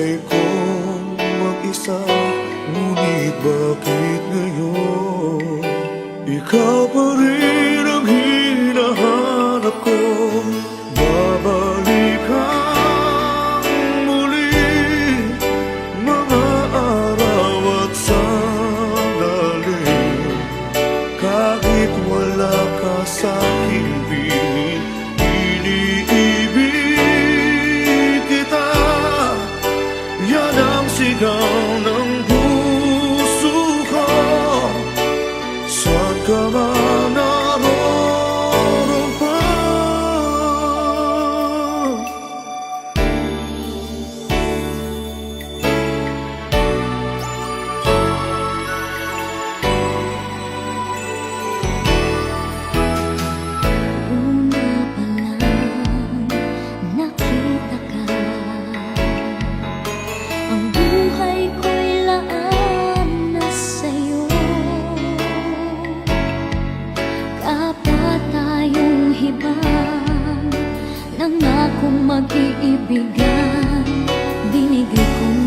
Buhay kong mag-isa. Ngunit bakit ngayon? Ikaw pa rin pag-iibigan Binigay ko